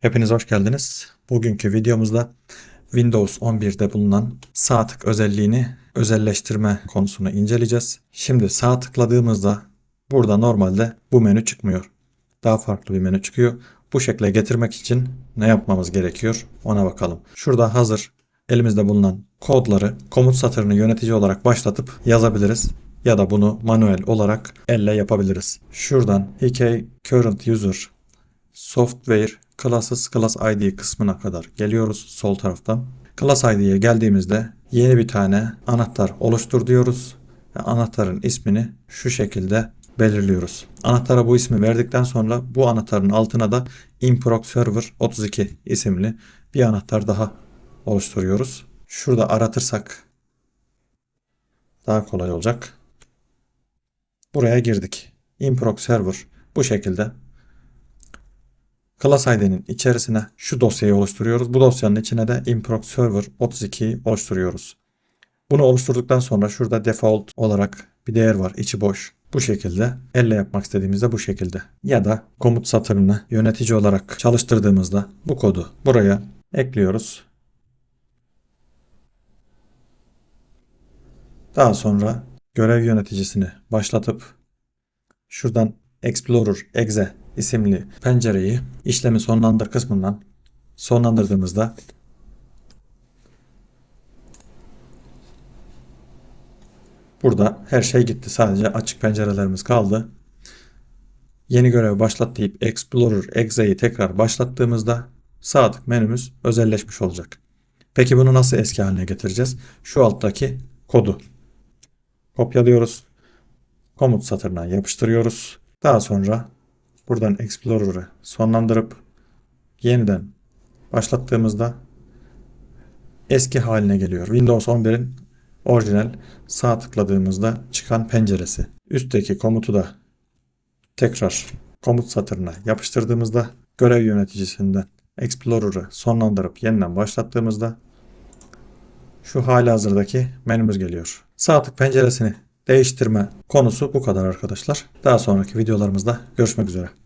Hepiniz hoş geldiniz. Bugünkü videomuzda Windows 11'de bulunan sağ tık özelliğini özelleştirme konusunu inceleyeceğiz. Şimdi sağ tıkladığımızda burada normalde bu menü çıkmıyor. Daha farklı bir menü çıkıyor. Bu şekle getirmek için ne yapmamız gerekiyor ona bakalım. Şurada hazır elimizde bulunan kodları komut satırını yönetici olarak başlatıp yazabiliriz ya da bunu manuel olarak elle yapabiliriz. Şuradan HK Current User Software Classes Class ID kısmına kadar geliyoruz sol taraftan. Class ID'ye geldiğimizde yeni bir tane anahtar oluştur diyoruz. Ve anahtarın ismini şu şekilde belirliyoruz. Anahtara bu ismi verdikten sonra bu anahtarın altına da Improc Server 32 isimli bir anahtar daha oluşturuyoruz. Şurada aratırsak daha kolay olacak. Buraya girdik. Improc Server bu şekilde Class ID'nin içerisine şu dosyayı oluşturuyoruz. Bu dosyanın içine de improc server 32'yi oluşturuyoruz. Bunu oluşturduktan sonra şurada default olarak bir değer var. içi boş. Bu şekilde elle yapmak istediğimizde bu şekilde. Ya da komut satırını yönetici olarak çalıştırdığımızda bu kodu buraya ekliyoruz. Daha sonra görev yöneticisini başlatıp şuradan Explorer Exe isimli pencereyi işlemi sonlandır kısmından sonlandırdığımızda burada her şey gitti. Sadece açık pencerelerimiz kaldı. Yeni görev başlat deyip Explorer Exe'yi tekrar başlattığımızda sağ tık menümüz özelleşmiş olacak. Peki bunu nasıl eski haline getireceğiz? Şu alttaki kodu kopyalıyoruz. Komut satırına yapıştırıyoruz. Daha sonra buradan Explorer'ı sonlandırıp yeniden başlattığımızda eski haline geliyor. Windows 11'in orijinal sağ tıkladığımızda çıkan penceresi. Üstteki komutu da tekrar komut satırına yapıştırdığımızda görev yöneticisinden Explorer'ı sonlandırıp yeniden başlattığımızda şu hali hazırdaki menümüz geliyor. Sağ tık penceresini değiştirme konusu bu kadar arkadaşlar. Daha sonraki videolarımızda görüşmek üzere.